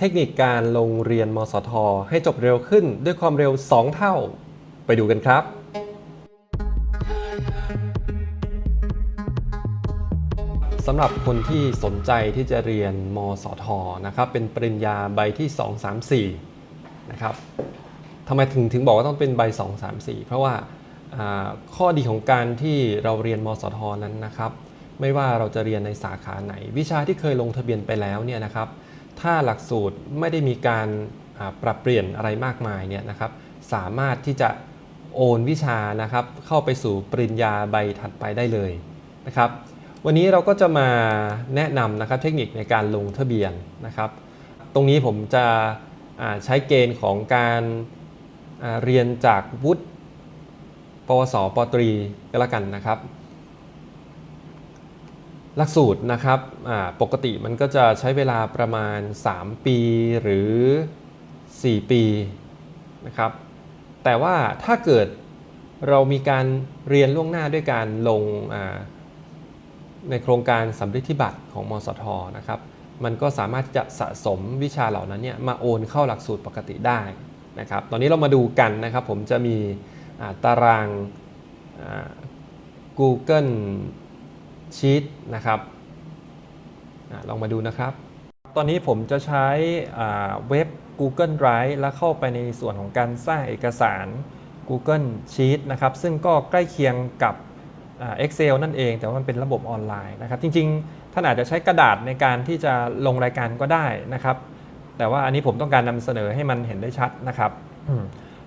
เทคนิคการลงเรียนมสท ให้จบเร็วขึ้นด้วยความเร็ว 2 เท่า ไปดูกันครับ สำหรับคนที่สนใจที่จะเรียนมสทนะครับเป็นปริญญาใบที่ 2 3 4 นะครับทำไมถึงถึงบอกว่าต้องเป็นใบ 2 3 4 เพราะว่าข้อดีของการที่เราเรียนมสทนั้นนะครับ ไม่ว่าเราจะเรียนในสาขาไหน วิชาที่เคยลงทะเบียนไปแล้วเนี่ยนะครับ ถ้าหลักสูตรไม่ได้มีการปรับเปลี่ยนอะไรมากมายเนี่ยนะครับ สามารถที่จะโอนวิชานะครับ เข้าไปสู่ปริญญาใบถัดไปได้เลยนะครับ วันนี้เราก็จะมาแนะนำนะครับเทคนิคในการลงทะเบียนนะครับ ตรงนี้ผมจะใช้เกณฑ์ของการเรียนจากวุฒิปวส ปตรีก็แล้วกันนะครับ หลักสูตรนะครับปกติมันก็จะใช้เวลาประมาณ 3 ปีหรือ 4 ปีนะครับ แต่ว่าถ้าเกิดเรามีการเรียนล่วงหน้าด้วยการลงในโครงการสำริดที่บัตรของมสทนะครับ มันก็สามารถจะสะสมวิชาเหล่านั้นเนี่ยมาโอนเข้าหลักสูตรปกติได้นะครับ ตอนนี้เรามาดูกันนะครับ ผมจะมีตารางอ่า Google Sheet นะครับลองมาดูนะครับ ตอนนี้ผมจะใช้เว็บ Google Drive แล้วเข้าไปในส่วนของการสร้างเอกสาร Google Sheet นะครับ ซึ่งก็ใกล้เคียงกับอ่า Excel นั่นเอง แต่ว่ามันเป็นระบบออนไลน์นะครับ จริงๆ ท่านอาจจะใช้กระดาษในการที่จะลงรายการก็ได้นะครับ แต่ว่าอันนี้ผมต้องการนำเสนอให้มันเห็นได้ชัดนะครับ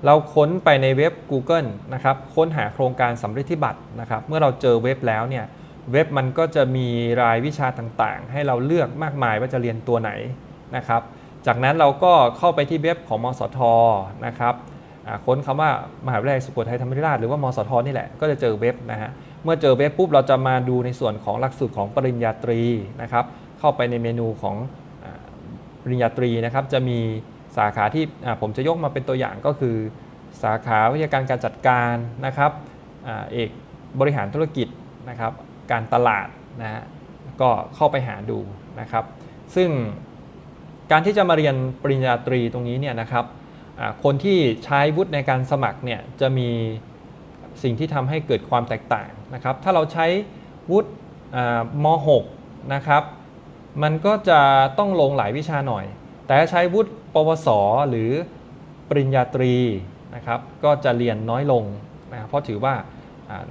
เราค้นไปในเว็บ Google นะครับ ค้นหาโครงการสำเริดที่บัตรนะครับ เมื่อเราเจอเว็บแล้วเนี่ย เว็บมันก็จะมีรายวิชาต่างๆ ให้เราเลือกมากมายว่าจะเรียนตัวไหนนะครับ จากนั้นเราก็เข้าไปที่เว็บของมสทนะครับค้นคำว่ามหาวิทยาลัยสุโขทัยธรรมราชหรือว่ามสทนี่แหละก็จะเจอเว็บนะฮะเมื่อเจอเว็บปุ๊บเราจะมาดูในส่วนของหลักสูตรของปริญญาตรีนะครับ เข้าไปในเมนูของปริญญาตรีนะครับ จะมีสาขาที่ผมจะยกมาเป็นตัวอย่างก็คือ สาขาวิทยาการการจัดการนะครับอเอกบริหารธุรกิจนะครับ การตลาดนะฮะก็เข้าไปหาดูนะครับ ซึ่งการที่จะมาเรียนปริญญาตรีตรงนี้เนี่ยนะครับคนที่ใช้วุฒิในการสมัครเนี่ยจะมีสิ่งที่ทำให้เกิดความแตกต่างนะครับ ถ้าเราใช้วุฒิม 6 นะครับ มันก็จะต้องลงหลายวิชาหน่อย แต่ใช้วุฒิปวส หรือปริญญาตรีนะครับ ก็จะเรียนน้อยลงนะครับเพราะถือว่า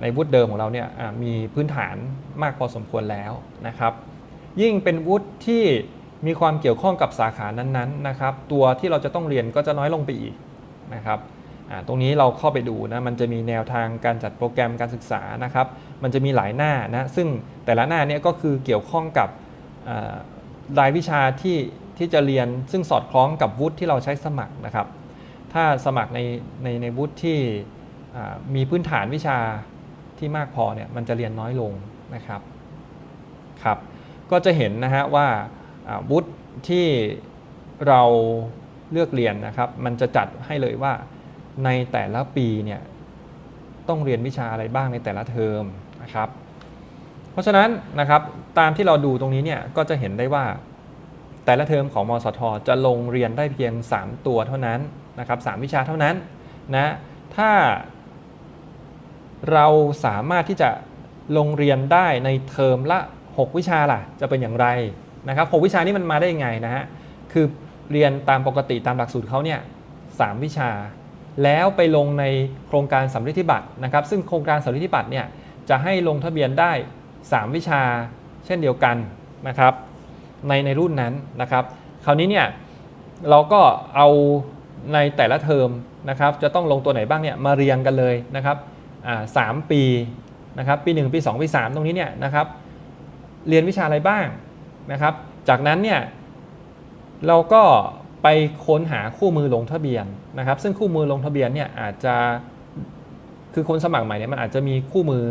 ในวุฒิเดิมของเราเนี่ยมีพื้นฐานมากพอสมควรแล้วนะครับ ยิ่งเป็นวุฒิที่มีความเกี่ยวข้องกับสาขานั้นๆนะครับ ตัวที่เราจะต้องเรียนก็จะน้อยลงไปอีกนะครับตรงนี้เราเข้าไปดูนะมันจะมีแนวทางการจัดโปรแกรมการศึกษานะครับ มันจะมีหลายหน้านะซึ่งแต่ละหน้าเนี่ยก็คือเกี่ยวข้องกับรายวิชาที่ที่จะเรียนซึ่งสอดคล้องกับวุฒิที่เราใช้สมัครนะครับ ถ้าสมัครในในในวุฒิที่ มีพื้นฐานวิชาที่มากพอเนี่ยมันจะเรียนน้อยลงนะครับครับก็จะเห็นนะฮะว่าวุฒิที่เราเลือกเรียนนะครับมันจะจัดให้เลยว่าในแต่ละปีเนี่ยต้องเรียนวิชาอะไรบ้างในแต่ละเทอมนะครับ เพราะฉะนั้นนะครับตามที่เราดูตรงนี้เนี่ยก็จะเห็นได้ว่าแต่ละเทอมของมสท จะลงเรียนได้เพียง 3 ตัวเท่านั้นนะครับ3วิชาเท่านั้นนะถ้า เราสามารถที่จะลงเรียนได้ในเทอมละ 6 วิชาล่ะ จะเป็นอย่างไรนะครับ6วิชานี้มันมาได้ยังไงนะฮะคือเรียนตามปกติตามหลักสูตรเขาเนี่ยสามวิชา แล้วไปลงในโครงการสำริดที่บัตรนะครับ ซึ่งโครงการสำริดที่บัตรเนี่ยจะให้ลงทะเบียนได้ 3 วิชา เช่นเดียวกันนะครับ ในในรุ่นนั้นนะครับ คราวนี้เนี่ยเราก็เอาในแต่ละเทอมนะครับ จะต้องลงตัวไหนบ้างเนี่ยมาเรียงกันเลยนะครับ สามปีนะครับปี 1 ปี 2 ปี 3 ตรงนี้เนี่ยนะครับเรียนวิชาอะไรบ้างนะครับ จากนั้นเนี่ยเราก็ไปค้นหาคู่มือลงทะเบียนนะครับ ซึ่งคู่มือลงทะเบียนเนี่ยอาจจะคือคนสมัครใหม่เนี่ยมันอาจจะมีคู่มือ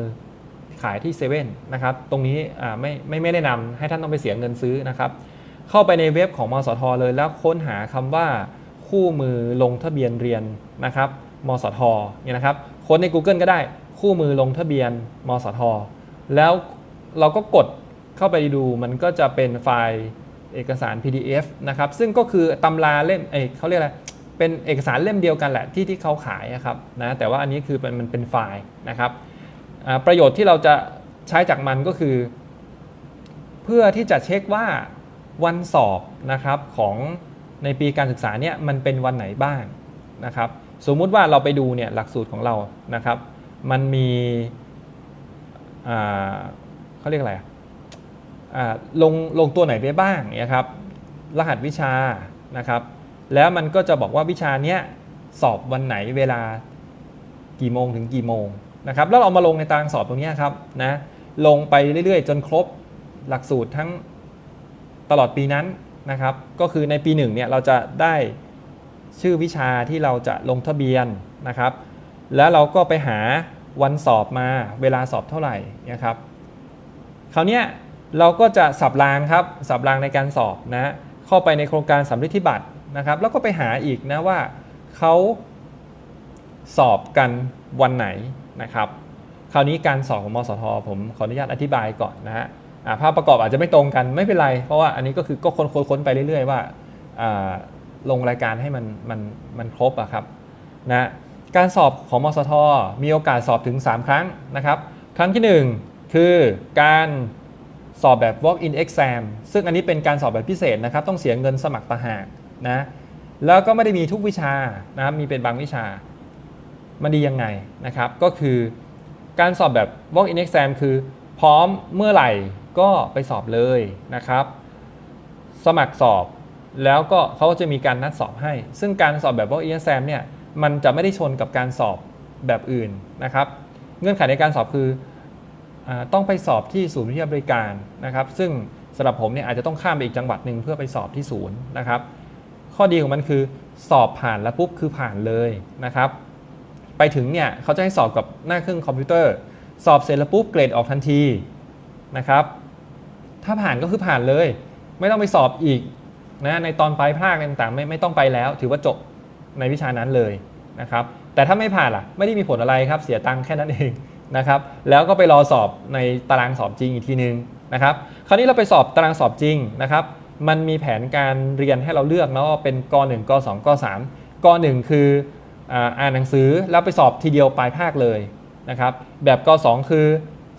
ขายที่เซเว่นนะครับ ตรงนี้อ่าไม่ไม่ไม่แนะนำให้ท่านต้องไปเสียเงินซื้อนะครับ เข้าไปในเว็บของมสทเลยแล้วค้นหาคำว่าคู่มือลงทะเบียนเรียนนะครับมสทเนี่ยนะครับ ค้นใน Google ก็ได้คู่มือลงทะเบียนมสท แล้วเราก็กดเข้าไปดูมันก็จะเป็นไฟล์เอกสาร PDF นะครับ ซึ่งก็คือตำราเล่มเอเขาเรียกอะไรเป็นเอกสารเล่มเดียวกันแหละที่ที่เขาขายอะครับนะแต่ว่าอันนี้คือมันเป็นไฟล์นะครับประโยชน์ที่เราจะใช้จากมันก็คือ เพื่อที่จะเช็คว่าวันสอบนะครับของในปีการศึกษาเนี่ยมันเป็นวันไหนบ้างนะครับ สมมุติว่าเราไปดูเนี่ยหลักสูตรของเรานะครับ มันมีเขาเรียกอะไรอะอ่าลงลงตัวไหนไปบ้างเนี่ยครับรหัสวิชานะครับ แล้วมันก็จะบอกว่าวิชาเนี้ยสอบวันไหนเวลากี่โมงถึงกี่โมงนะครับแล้วเราเอามาลงในตารางสอบตรงนี้ครับนะลงไปเรื่อยๆ จนครบหลักสูตรทั้งตลอดปีนั้นนะครับ ก็คือในปีหนึ่งเนี่ยเราจะได้ ชื่อวิชาที่เราจะลงทะเบียนนะครับ แล้วเราก็ไปหาวันสอบมาเวลาสอบเท่าไหร่นะครับคราวนี้เราก็จะสับรางครับสับรางในการสอบนะเข้าไปในโครงการสำริดที่บัตรนะครับ แล้วก็ไปหาอีกนะว่าเขาสอบกันวันไหนนะครับ คราวนี้การสอบของมสท ผมขออนุญาตอธิบายก่อนนะฮะภาพประกอบอาจจะไม่ตรงกันไม่เป็นไร เพราะว่าอันนี้ก็คือก็ค้นค้นค้นไปเรื่อย ๆ ว่าอ่า ลงรายการให้มันมันมันครบอะครับนะการสอบของมสท มีโอกาสสอบถึง 3 ครั้งนะครับ ครั้งที่ 1 คือการสอบแบบ walk-in exam ซึ่งอันนี้เป็นการสอบแบบพิเศษนะครับ ต้องเสียเงินสมัครต่างหากนะแล้วก็ไม่ได้มีทุกวิชานะครับมีเป็นบางวิชา มันดียังไงนะครับ ก็คือการสอบแบบ walk-in exam คือพร้อมเมื่อไหร่ก็ไปสอบเลยนะครับ สมัครสอบ แล้วก็เขาก็จะมีการนัดสอบให้ ซึ่งการสอบแบบ walk-in exam เนี่ยมันจะไม่ได้ชนกับการสอบแบบอื่นนะครับ เงื่อนไขในการสอบคืออต้องไปสอบที่ศูนย์วิทยาบริการนะครับ ซึ่งสำหรับผมเนี่ยอาจจะต้องข้ามไปอีกจังหวัดหนึ่งเพื่อไปสอบที่ศูนย์นะครับ ข้อดีของมันคือสอบผ่านแล้วปุ๊บคือผ่านเลยนะครับ ไปถึงเนี่ยเขาจะให้สอบกับหน้าเครื่องคอมพิวเตอร์ สอบเสร็จแล้วปุ๊บเกรดออกทันทีนะครับ ถ้าผ่านก็คือผ่านเลย ไม่ต้องไปสอบอีก นะในตอนปลายภาคต่างๆไม่ไม่ต้องไปแล้ว ถือว่าจบในวิชานั้นเลยนะครับแต่ถ้าไม่ผ่านล่ะไม่ได้มีผลอะไรครับเสียตังค์แค่นั้นเองนะครับแล้วก็ไปรอสอบในตารางสอบจริงอีกทีนึงนะครับคราวนี้เราไปสอบตารางสอบจริงนะครับมันมีแผนการเรียนให้เราเลือกเนาะว่าเป็นก .1 ก .2 ก .3 ก .1 คืออ่านหนังสือแล้วไปสอบทีเดียวปลายภาคเลยนะครับแบบก .2 คือ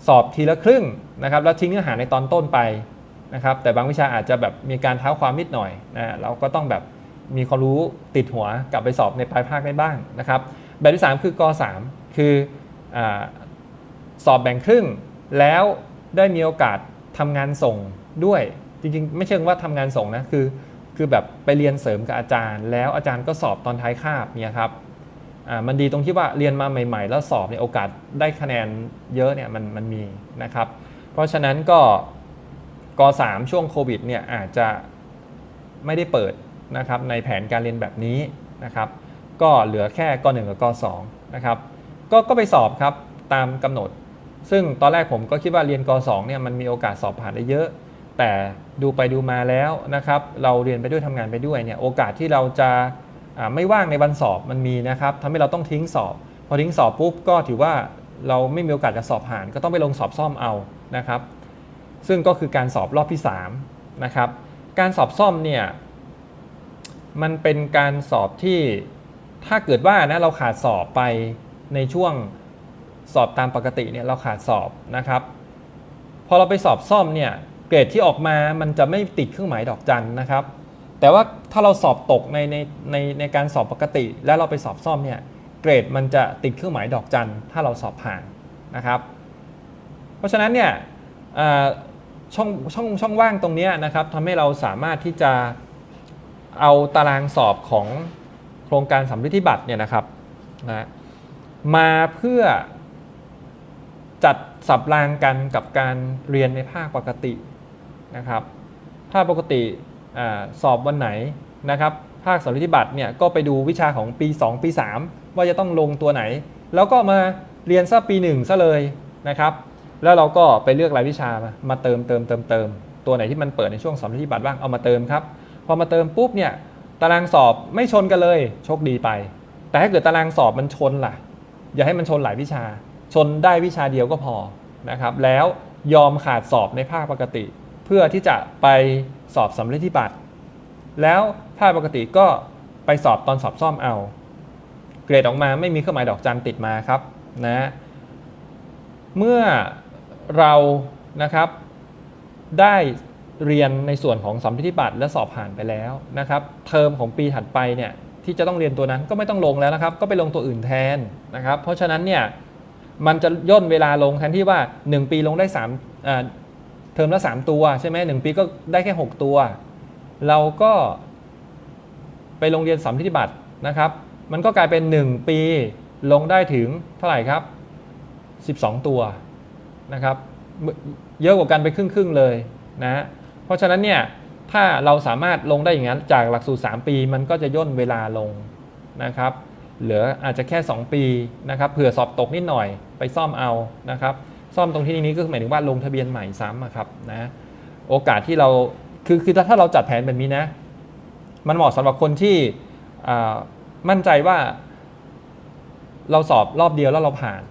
สอบทีละครึ่งนะครับแล้วทิ้งเนื้อหาในตอนต้นไป นะครับแต่บางวิชาอาจจะแบบมีการเท้าความนิดหน่อยนะเราก็ต้องแบบมีความรู้ติดหัวกลับไปสอบในปลายภาคได้บ้างนะครับแบบที่ 3 คือก3คืออสอบแบ่งครึ่ง แล้วได้มีโอกาสทำงานส่งด้วยจริงๆ ไม่เชิงว่าทำงานส่งนะคือคือแบบไปเรียนเสริมกับอาจารย์ แล้วอาจารย์ก็สอบตอนท้ายคาบเนี่ยครับมันดีตรงที่ว่าเรียนมาใหม่ๆ แล้วสอบเนี่ยโอกาสได้คะแนนเยอะเนี่ยมันมันมีนะครับ เพราะฉะนั้นก็ ก3ช่วงโควิดเนี่ยอาจจะไม่ได้เปิดนะครับในแผนการเรียนแบบนี้นะครับ ก็เหลือแค่ก1กับก2นะครับก็ก็ไปสอบครับตามกำหนด ซึ่งตอนแรกผมก็คิดว่าเรียนก2เนี่ยมันมีโอกาสสอบผ่านได้เยอะ แต่ดูไปดูมาแล้วนะครับเราเรียนไปด้วยทำงานไปด้วยเนี่ยโอกาสที่เราจะไม่ว่างในวันสอบมันมีนะครับทำให้เราต้องทิ้งสอบ พอทิ้งสอบปุ๊บก็ถือว่าเราไม่มีโอกาสจะสอบผ่าน ก็ต้องไปลงสอบซ่อมเอานะครับ ซึ่งก็คือการสอบรอบที่3นะครับการสอบซ่อมเนี่ยมันเป็นการสอบที่ถ้าเกิดว่านะเราขาดสอบไปในช่วงสอบตามปกติเนี่ยเราขาดสอบนะครับพอเราไปสอบซ่อมเนี่ยเกรดที่ออกมามันจะไม่ติดเครื่องหมายดอกจันนะครับ แต่ว่าถ้าเราสอบตกในในในในการสอบปกติ แล้วเราไปสอบซ่อมเนี่ยเกรดมันจะติดเครื่องหมายดอกจันถ้าเราสอบผ่านนะครับ เพราะฉะนั้นเนี่ย ช่องช่องช่องว่างตรงนี้นะครับทำให้เราสามารถที่จะเอาตารางสอบของโครงการสำริดที่บัตรเนี่ยนะครับนะมาเพื่อจัดสับรางกันกับการเรียนในภาคปกตินะครับภาคปกติอสอบวันไหนนะครับ ภาคสำริดที่บัตรเนี่ยก็ไปดูวิชาของปี 2 ปี 3 ว่าจะต้องลงตัวไหน แล้วก็มาเรียนซะปี1ซะเลยนะครับ แล้วเราก็ไปเลือกรายวิชามามาเติมเติมเติมเติมตัวไหนที่มันเปิดในช่วงสอบที่บัตรบ้างเอามาเติมครับพอมาเติมปุ๊บเนี่ยตารางสอบไม่ชนกันเลยโชคดีไป แต่ถ้าเกิดตารางสอบมันชนล่ะ อย่าให้มันชนหลายวิชา ชนได้วิชาเดียวก็พอนะครับ แล้วยอมขาดสอบในภาคปกติ เพพื่อที่จะไปสอบสำเร็จที่บัตรแล้วภาคปกติก็ไปสอบตอนสอบซ่อมเอา เกรดออกมาไม่มีเครื่องหมายดอกจันติดมาครับนะ เมื่อ เรานะครับได้เรียนในส่วนของสำเร็จที่บัตรและสอบผ่านไปแล้วนะครับเทอมของปีถัดไปเนี่ยที่จะต้องเรียนตัวนั้นก็ไม่ต้องลงแล้วนะครับ ก็ไปลงตัวอื่นแทนนะครับ เพราะฉะนั้นเนี่ยมันจะย่นเวลาลงแทนที่ว่า 1 ปีลงได้3เทอมละ 3 ตัวใช่ไหมหนึ่งปีก็ได้แค่ 6 ตัว เราก็ไปโรงเรียนสัมพิธิบัตรนะครับ มันก็กลายเป็น 1 ปีลงได้ถึงเท่าไหร่ครับ 12 ตัว นะครับเยอะกว่ากันไปครึ่งๆเลยนะเพราะฉะนั้นเนี่ยถ้าเราสามารถลงได้อย่างนั้นจากหลักสูตร 3 ปีมันก็จะย่นเวลาลงนะครับเหลืออาจจะแค่ 2 ปีนะครับเผื่อสอบตกนิดหน่อยไปซ่อมเอานะครับซ่อมตรงที่นี้ก็หมายถึงว่าลงทะเบียนใหม่ซ้ำอะครับนะโอกาสที่เราคือคือถ้าเราจัดแผนแบบนี้นะ มันเหมาะสำหรับคนที่มั่นใจว่า เราสอบรอบเดียวแล้วเราผ่าน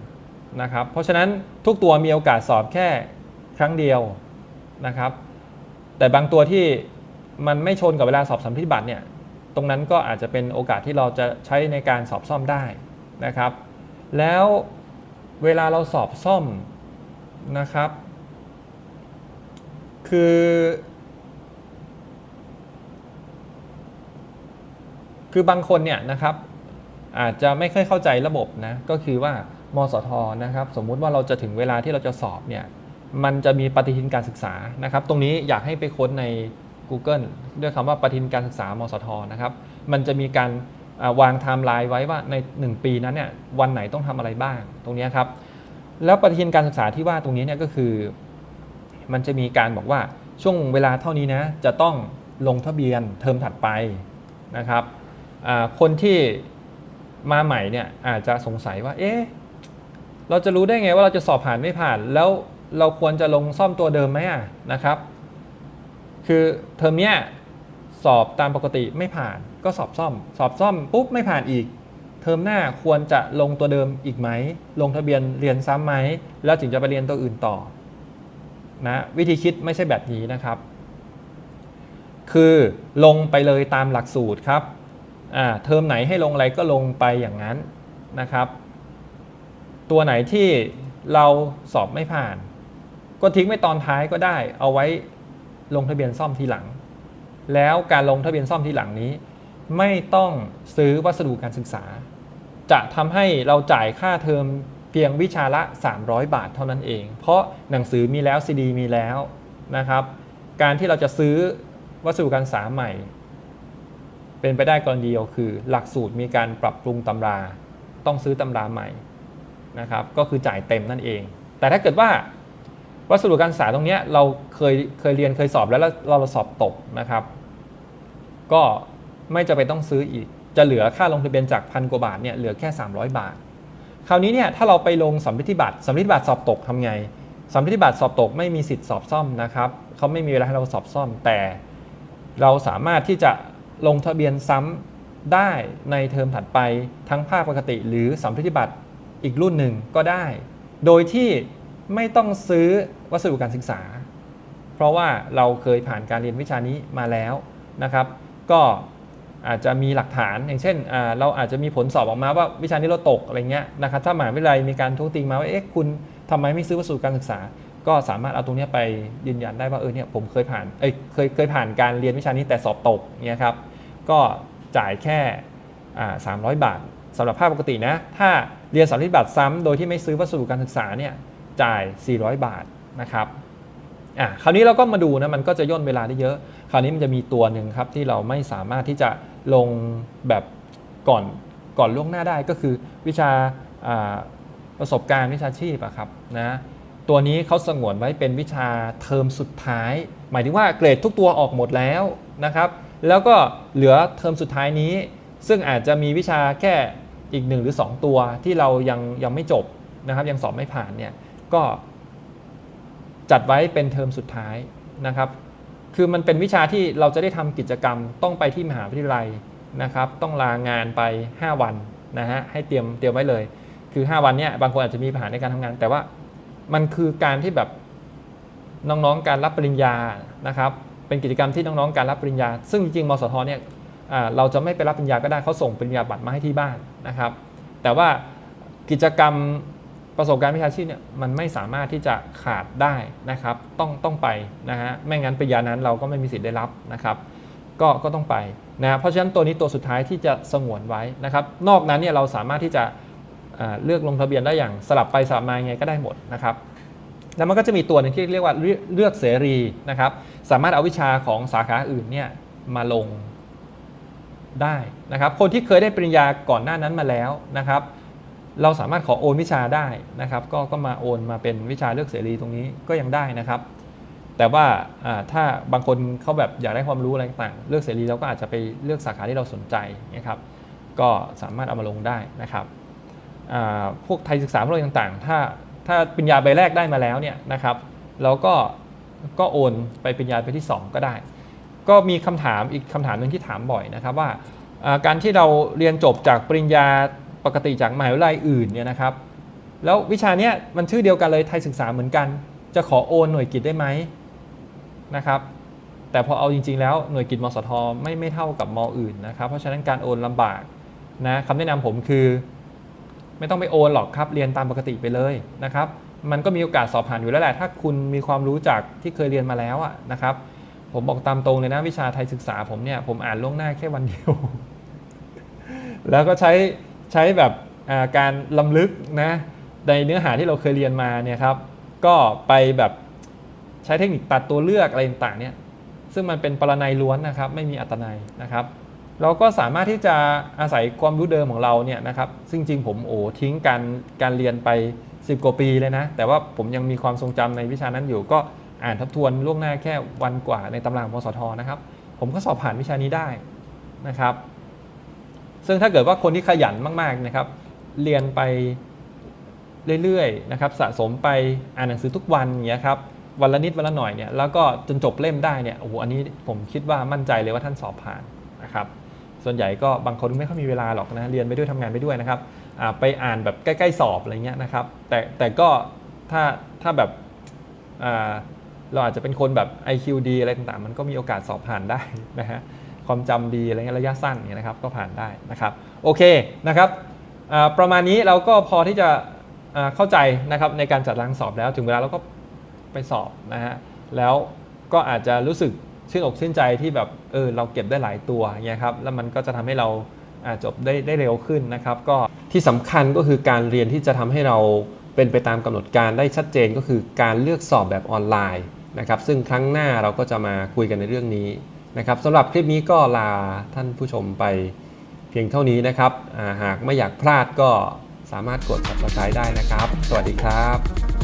นะครับ เพราะฉะนั้นทุกตัวมีโอกาสสอบแค่ครั้งเดียวนะครับ แต่บางตัวที่มันไม่ชนกับเวลาสอบสัมพิบัติเนี่ยตรงนั้นก็อาจจะเป็นโอกาสที่เราจะใช้ในการสอบซ่อมได้นะครับ แล้วเวลาเราสอบซ่อมนะครับ คือ คือบางคนเนี่ยนะครับ อาจจะไม่ค่อยเข้าใจระบบนะก็คือว่า มสทนะครับสมมุติว่าเราจะถึงเวลาที่เราจะสอบเนี่ยมันจะมีปฏิทินการศึกษานะครับ ตรงนี้อยากให้ไปค้นใน Google ด้วยคำว่าปฏิทินการศึกษามสทนะครับ มันจะมีการวางไทม์ไลน์ไว้ว่าใน 1 ปีนั้นเนี่ยวันไหนต้องทำอะไรบ้าง ตรงนี้ครับ แล้วปฏิทินการศึกษาที่ว่าตรงนี้เนี่ยก็คือ มันจะมีการบอกว่าช่วงเวลาเท่านี้นะจะต้องลงทะเบียนเทอมถัดไปนะครับคนที่มาใหม่เนี่ยอาจจะสงสัยว่าเอ๊ะ เราจะรู้ได้ไงว่าเราจะสอบผ่านไม่ผ่าน แล้วเราควรจะลงซ่อมตัวเดิมไหมอะนะครับ คือเทอมเนี้ยสอบตามปกติไม่ผ่าน ก็สอบซ่อม สอบซ่อมปุ๊บไม่ผ่านอีก เทอมหน้าควรจะลงตัวเดิมอีกไหม ลงทะเบียนเรียนซ้ำไหม แล้วถึงจะไปเรียนตัวอื่นต่อนะวิธีคิดไม่ใช่แบบนี้นะครับ คือลงไปเลยตามหลักสูตรครับอ่าเทอมไหนให้ลงอะไรก็ลงไปอย่างนั้นนะครับ ตัวไหนที่เราสอบไม่ผ่าน ก็ทิ้งไว้ตอนท้ายก็ได้ เอาไว้ลงทะเบียนซ่อมทีหลัง แล้วการลงทะเบียนซ่อมทีหลังนี้ ไม่ต้องซื้อวัสดุการศึกษา จะทำให้เราจ่ายค่าเทอมเพียงวิชาละ 300 บาทเท่านั้นเอง เพราะหนังสือมีแล้วซีดีมีแล้วนะครับ การที่เราจะซื้อวัสดุการศึกษาใหม่ เป็นไปได้กรณีเดียวคือ หลักสูตรมีการปรับปรุงตำรา ต้องซื้อตำราใหม่ นะครับก็คือจ่ายเต็มนั่นเอง แต่ถ้าเกิดว่าวัสดุการศึกษาตรงนี้เราเคยเคยเรียนเคยสอบแล้วเราสอบตกนะครับ ก็ไม่จะไปต้องซื้ออีก จะเหลือค่าลงทะเบียนจากพันกว่าบาทเนี่ยเหลือแค่ 300 บาท คราวนี้เนี่ยถ้าเราไปลงสัมฤทธิบัตรสัมฤทธิบัตรสอบตกทำไงสัมฤทธิบัตรสอบตกไม่มีสิทธิ์สอบซ่อมนะครับเขาไม่มีเวลาให้เราสอบซ่อม แต่เราสามารถที่จะลงทะเบียนซ้ำได้ในเทอมถัดไปทั้งภาคปกติ หรือสัมฤทธิบัตร อีกรุ่นหนึ่งก็ได้ โดยที่ไม่ต้องซื้อวัสดุการศึกษา เพราะว่าเราเคยผ่านการเรียนวิชานี้มาแล้วนะครับ ก็อาจจะมีหลักฐานอย่างเช่น เราอาจจะมีผลสอบออกมาว่าวิชานี้เราตกอะไรเงี้ยนะครับถ้ามหาวิทยาลัยมีการทุติงมาว่าเอ๊ะคุณทำไมไม่ซื้อวัสดุการศึกษา ก็สามารถเอาตรงนี้ไปยืนยันได้ว่าเออเนี่ยผมเคยผ่านเอ้ยเคยเคยผ่านการเรียนวิชานี้แต่สอบตกเนี่ยครับก็จ่ายแค่ 300 บาท สำหรับภาคปกตินะ ถ้าเรียนสามทิบัตรซ้ำโดยที่ไม่ซื้อวัสดุการศึกษาเนี่ยจ่าย 400 บาทนะครับอะคราวนี้เราก็มาดูนะมันก็จะย่นเวลาได้เยอะ คราวนี้มันจะมีตัวหนึ่งครับที่เราไม่สามารถที่จะลงแบบก่อนก่อนล่วงหน้าได้ก็คือวิชาอ่าประสบการณ์วิชาชีพอะครับนะตัวนี้เขาสงวนไว้เป็นวิชาเทอมสุดท้าย หมายถึงว่าเกรดทุกตัวออกหมดแล้วนะครับ แล้วก็เหลือเทอมสุดท้ายนี้ ซึ่งอาจจะมีวิชาแค่ อีกหนึ่งหรือ 2 ตัวที่เรายังยังไม่จบนะครับ ยังสอบไม่ผ่านเนี่ยก็จัดไว้เป็นเทอมสุดท้ายนะครับ คือมันเป็นวิชาที่เราจะได้ทำกิจกรรมต้องไปที่มหาวิทยาลัยนะครับ ต้องลางานไป 5 วันนะฮะให้เตรียมเตรียมไว้เลย คือ 5 วันเนี่ยบางคนอาจจะมีปัญหาในการทำงาน แต่ว่ามันคือการที่แบบน้องๆการรับปริญญานะครับ เป็นกิจกรรมที่น้องๆการรับปริญญา ซึ่งจริงๆมสทเนี่ย เราจะไม่ไปรับปริญญาก็ได้เขาส่งปริญญาบัตรมาให้ที่บ้านนะครับ แต่ว่ากิจกรรมประสบการณ์วิชาชีพเนี่ยมันไม่สามารถที่จะขาดได้นะครับ ต้องต้องไปนะฮะไม่งั้นปริญญานั้นเราก็ไม่มีสิทธิ์ได้รับนะครับ ก็ก็ต้องไปนะเพราะฉะนั้นตัวนี้ตัวสุดท้ายที่จะสงวนไว้นะครับ นอกนั้นเนี่ยเราสามารถที่จะเลือกลงทะเบียนได้อย่างสลับไปสลับมาไงก็ได้หมดนะครับแล้วมันก็จะมีตัวหนึงที่เรียกว่าเลือกเสรีนะครับ สามารถเอาวิชาของสาขาอื่นเนี่ยมาลง ได้นะครับคนที่เคยได้ปริญญาก่อนหน้านั้นมาแล้วนะครับเราสามารถขอโอนวิชาได้นะครับก็ก็มาโอนมาเป็นวิชาเลือกเสรีตรงนี้ก็ยังได้นะครับ แต่ว่าถ้าบางคนเขาแบบอยากได้ความรู้อะไรต่างๆเลือกเสรีเราก็อาจจะไปเลือกสาขาที่เราสนใจนะครับก็สามารถเอามาลงได้นะครับพวกไทยศึกษาพวกอะไรต่างๆ ถ้าถ้าปริญญาใบแรกได้มาแล้วเนี่ยนะครับเราก็ก็โอนไปปริญญาใบที่ 2 ก็ได้ ก็มีคำถามอีกคำถามหนึ่งที่ถามบ่อยนะครับว่าการที่เราเรียนจบจากปริญญาปกติจากมหาวิทยาลัยอื่นเนี่ยนะครับ แล้ววิชาเนี้ยมันชื่อเดียวกันเลยไทยศึกษาเหมือนกัน จะขอโอนหน่วยกิจได้ไหมนะครับแต่พอเอาจริงๆแล้วหน่วยกิจมสทไม่ไม่เท่ากับมอื่นนะครับ เพราะฉะนั้นการโอนลำบากนะคำแนะนำผมคือ ไม่ต้องไปโอนหรอกครับเรียนตามปกติไปเลยนะครับ มันก็มีโอกาสสอบผ่านอยู่แล้วแหละถ้าคุณมีความรู้จากที่เคยเรียนมาแล้วอะนะครับ ผมบอกตามตรงเลยนะวิชาไทยศึกษาผมเนี่ยผมอ่านล่วงหน้าแค่วันเดียว แล้วก็ใช้ใช้แบบการลำลึกนะในเนื้อหาที่เราเคยเรียนมาเนี่ยครับ ก็ไปแบบใช้เทคนิคตัดตัวเลือกอะไรต่างๆเนี่ยซึ่งมันเป็นปรนัยล้วนนะครับไม่มีอัตนัยนะครับ เราก็สามารถที่จะอาศัยความรู้เดิมของเราเนี่ยนะครับซึ่งจริงผมโอ้ทิ้งการการเรียนไป 10 กว่าปีเลยนะ แต่ว่าผมยังมีความทรงจำในวิชานั้นอยู่ก็ อ่านทบทวนล่วงหน้าแค่วันกว่าในตำรางมสทนะครับ ผมก็สอบผ่านวิชานี้ได้นะครับ ซึ่งถ้าเกิดว่าคนที่ขยันมากๆนะครับ เรียนไปเรื่อยๆนะครับสะสมไปอ่านหนังสือทุกวันอย่างเงี้ยครับวันละนิดวันละหน่อยเนี่ยแล้วก็จนจบเล่มได้เนี่ยโอ้โหอันนี้ผมคิดว่ามั่นใจเลยว่าท่านสอบผ่านนะครับ ส่วนใหญ่ก็บางคนไม่ค่อยมีเวลาหรอกนะเรียนไปด้วยทำงานไปด้วยนะครับไปอ่านแบบใกล้ ๆ สอบอะไรเงี้ยนะครับ แต่แต่ก็ถ้าถ้าแบบอ่า เราอาจจะเป็นคนแบบ IQ ดีอะไรต่างๆ มันก็มีโอกาสสอบผ่านได้นะฮะความจำดีอะไรเงี้ยระยะสั้นเนี่ยนะครับก็ผ่านได้นะครับโอเคนะครับประมาณนี้เราก็พอที่จะเข้าใจนะครับในการจัดรางสอบแล้วถึงเวลาเราก็ไปสอบนะฮะแล้วก็อาจจะรู้สึกชื่นอกชื่นใจที่แบบเออเราเก็บได้หลายตัวเงี้ยครับแล้วมันก็จะทำให้เราจบได้ได้เร็วขึ้นนะครับ ก็ที่สำคัญก็คือการเรียนที่จะทำให้เราเป็นไปตามกำหนดการได้ชัดเจนก็คือการเลือกสอบแบบออนไลน์ นะครับซึ่งครั้งหน้าเราก็จะมาคุยกันในเรื่องนี้นะครับสำหรับคลิปนี้ก็ลาท่านผู้ชมไปเพียงเท่านี้นะครับาหากไม่อยากพลาดก็สามารถกด subscribe ได้นะครับ สวัสดีครับ